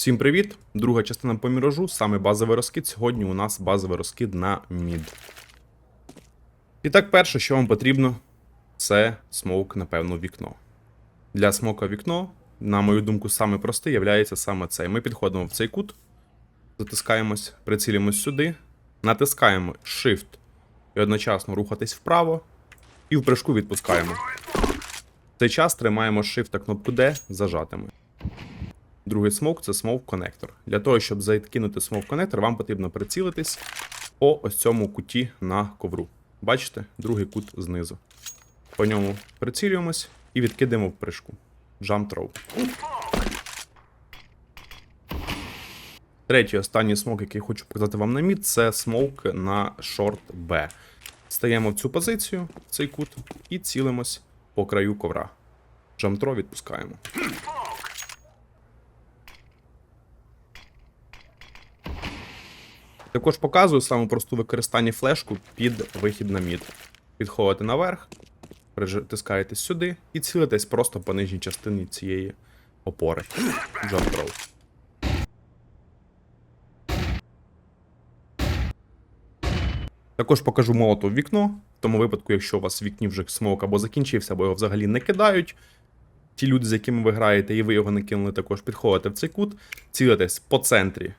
Всім привіт! Друга частина по міражу, саме базовий розкид. Сьогодні у нас базовий розкид на мід. І так, перше, що вам потрібно, це смоук, напевно, вікно. Для смока вікно, на мою думку, саме простий являється саме цей. Ми підходимо в цей кут, затискаємось, прицілюємось сюди, натискаємо Shift і одночасно рухатись вправо, і в прыжку відпускаємо. В цей час тримаємо Shift та кнопку D зажатими. Другий смок це смок коннектор. Для того, щоб закинути смок коннектор, вам потрібно прицілитись по ось цьому куті на ковру. Бачите, другий кут знизу. По ньому прицілюємось і відкидаємо в прыжку. Jump throw. Третій останній смок, який хочу показати вам на мід, це смок на шорт Б. Стаємо в цю позицію, в цей кут, і цілимось по краю ковра. Жамтро відпускаємо. Також показую саму просту використання флешку під вихід на мід. Підходите наверх, притискаєтесь сюди і цілитесь просто по нижній частині цієї опори. Jump. Також покажу молотов в вікно. В тому випадку, якщо у вас в вікні вже смок або закінчився, або його взагалі не кидають. Ті люди, з якими ви граєте, і ви його не кинули, також підходите в цей кут, цілитесь по центрі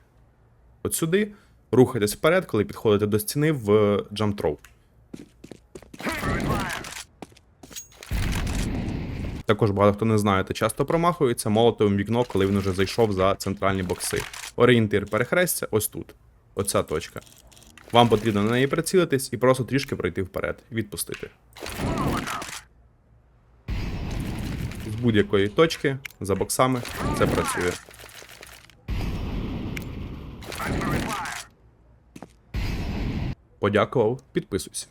от сюди, рухайтесь вперед, коли підходите до стіни в jump throw. Також багато хто не знає, та часто промахується молотовим вікно, коли він уже зайшов за центральні бокси. Орієнтир перехрестя ось тут. Оця точка. Вам потрібно на неї прицілитись і просто трішки пройти вперед відпустити. З будь-якої точки за боксами це працює. Подякував, підписуйся.